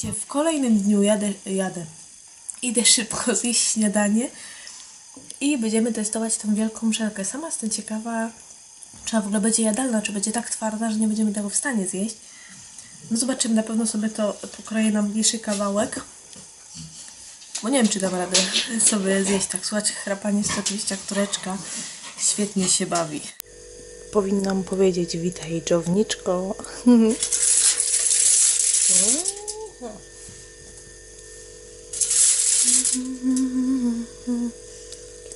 Słuchajcie, w kolejnym dniu jadę, jadę. Idę szybko zjeść śniadanie i będziemy testować tą wielką żelkę. Sama jestem ciekawa, czy ona w ogóle będzie jadalna, czy będzie tak twarda, że nie będziemy tego w stanie zjeść. No zobaczymy, na pewno sobie to pokroję na mniejszy kawałek. Bo nie wiem, czy dam radę sobie zjeść tak. Słuchajcie, chrapanie to oczywiście aktoreczka. Świetnie się bawi. Powinnam powiedzieć witaj dżowniczko.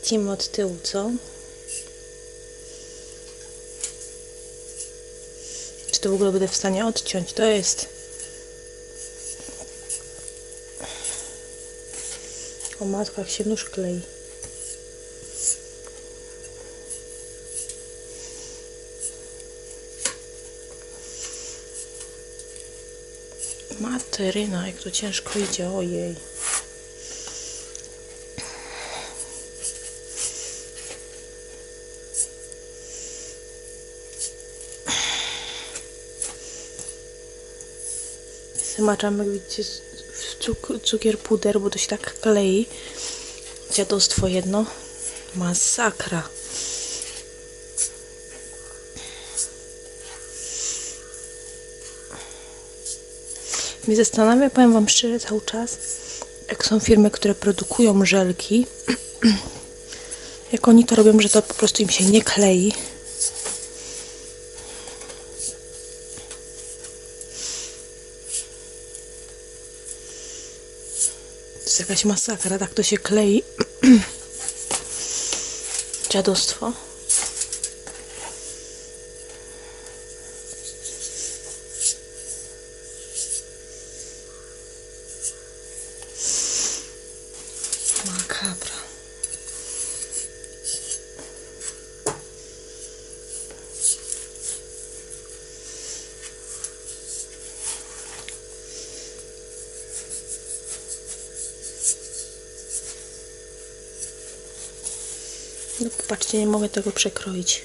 Lecimy od tyłu, co? Czy to w ogóle będę w stanie odciąć? To jest. O matko, jak się nóż klei. Materyna, jak to ciężko idzie, ojej. Zamaczam, jak widzicie, w cuk cukier puder, bo to się tak klei. Dziadostwo jedno. Masakra. Mnie zastanawia, powiem Wam szczerze, cały czas, jak są firmy, które produkują żelki, jak oni to robią, że to po prostu im się nie klei. Jest jakaś masakra, tak to się klei. Dziadostwo. No popatrzcie, nie mogę tego przekroić.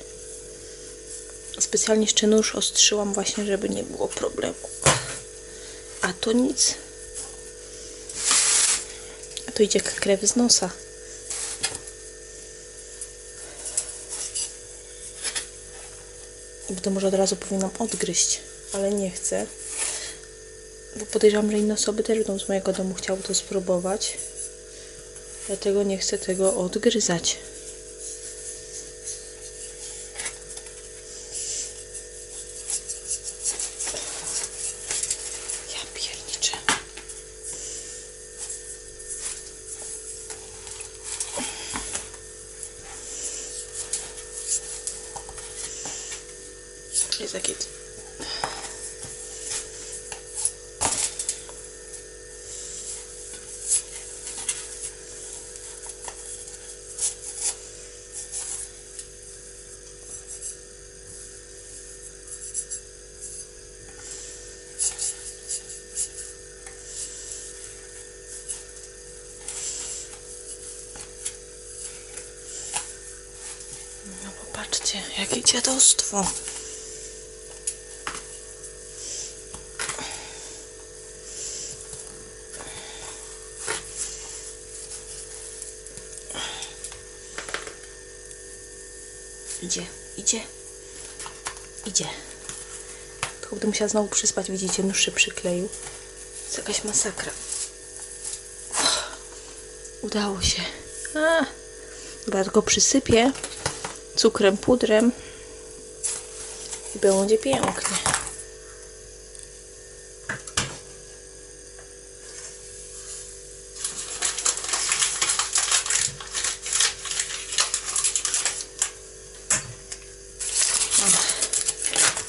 Specjalnie jeszcze nóż ostrzyłam właśnie, żeby nie było problemu. A to nic. A tu idzie jak krew z nosa. Bo to może od razu powinnam odgryźć, ale nie chcę. Bo podejrzewam, że inne osoby też będą z mojego domu chciały to spróbować. Dlatego nie chcę tego odgryzać. Jest takie... No popatrzcie, jakie dziadostwo. Idzie, idzie, idzie. Tylko będę musiała znowu przyspać, widzicie, nóż się przykleił. To jest jakaś masakra. Udało się. A, dobra, tylko przysypię cukrem, pudrem i będzie pięknie.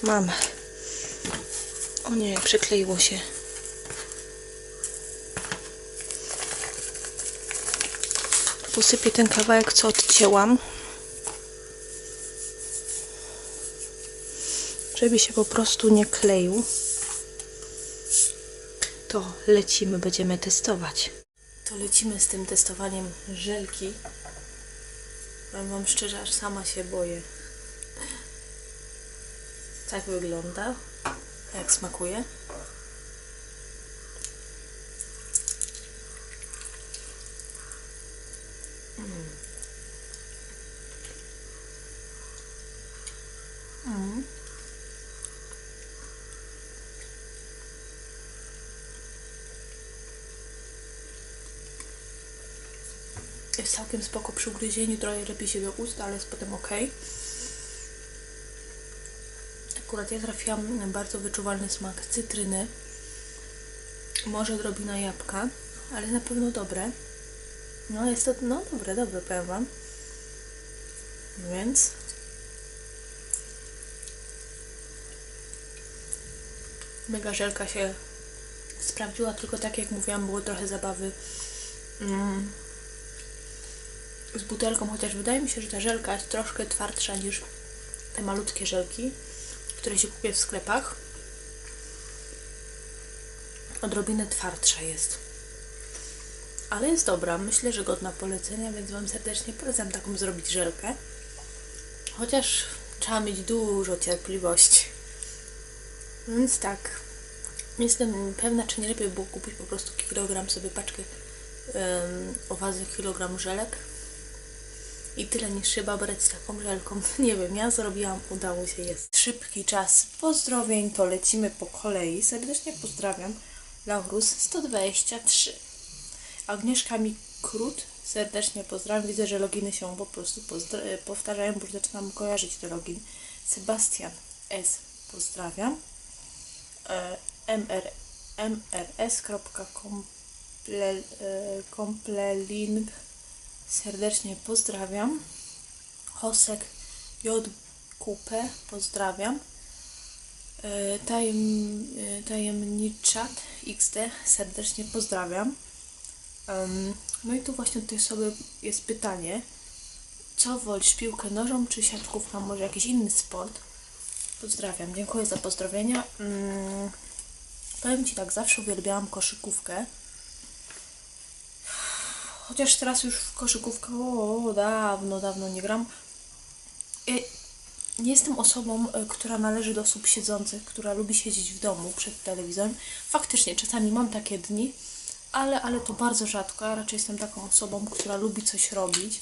Mam. O nie, przykleiło się. Posypię ten kawałek, co odcięłam. Żeby się po prostu nie kleił. To lecimy, będziemy testować. To lecimy z tym testowaniem żelki. Powiem Wam szczerze, aż sama się boję tak wygląda. Jak smakuje. Mm. Mm. Jest całkiem spoko przy ugryzieniu, trochę lepiej się do ust, ale jest potem ok. Akurat ja trafiłam bardzo wyczuwalny smak cytryny. Może odrobina jabłka, ale na pewno dobre. No jest to, no dobre, dobre, powiem Wam. Więc mega żelka się sprawdziła, tylko tak jak mówiłam, było trochę zabawy mm, z butelką, chociaż wydaje mi się, że ta żelka jest troszkę twardsza niż te malutkie żelki, które się kupuje w sklepach. Odrobinę twardsza jest. Ale jest dobra, myślę, że godna polecenia, więc Wam serdecznie polecam taką zrobić żelkę. Chociaż trzeba mieć dużo cierpliwości. Więc tak, jestem pewna, czy nie lepiej było kupić po prostu kilogram sobie paczkę um, owazy kilogram żelek i tyle niż trzeba brać z taką żelką. Nie wiem, ja zrobiłam, udało się, jest szybki czas pozdrowień, to lecimy po kolei. Serdecznie pozdrawiam. Laurus 123. Agnieszka Mikrut, serdecznie pozdrawiam. Widzę, że loginy się po prostu pozdra- powtarzają, bo już zaczynam kojarzyć te login. Sebastian S. Pozdrawiam. E, mr, mrs.compleling serdecznie pozdrawiam. Hosek JQP pozdrawiam. E, Tajem, e, tajemniczat XD serdecznie pozdrawiam. No i tu właśnie tutaj sobie jest pytanie, co wolisz, piłkę nożą czy siatkówkę, może jakiś inny sport? Pozdrawiam, dziękuję za pozdrowienia. Mm, powiem Ci tak, zawsze uwielbiałam koszykówkę. Chociaż teraz już w koszykówkę o, dawno, dawno nie gram. Ja nie jestem osobą, y, która należy do osób siedzących, która lubi siedzieć w domu przed telewizorem. Faktycznie, czasami mam takie dni, ale, ale to bardzo rzadko. Ja raczej jestem taką osobą, która lubi coś robić,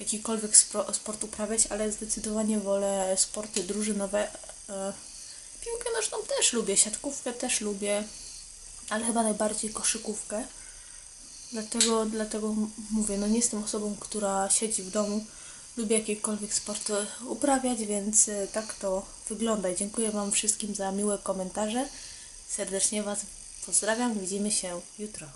jakikolwiek spro, sport uprawiać, ale zdecydowanie wolę sporty drużynowe. E, piłkę nożną też lubię, siatkówkę też lubię, ale chyba najbardziej koszykówkę. Dlatego, dlatego mówię, no nie jestem osobą, która siedzi w domu, lubię jakiekolwiek sport uprawiać, więc e, tak to wygląda. Dziękuję Wam wszystkim za miłe komentarze. Serdecznie Was pozdrawiam, widzimy się jutro.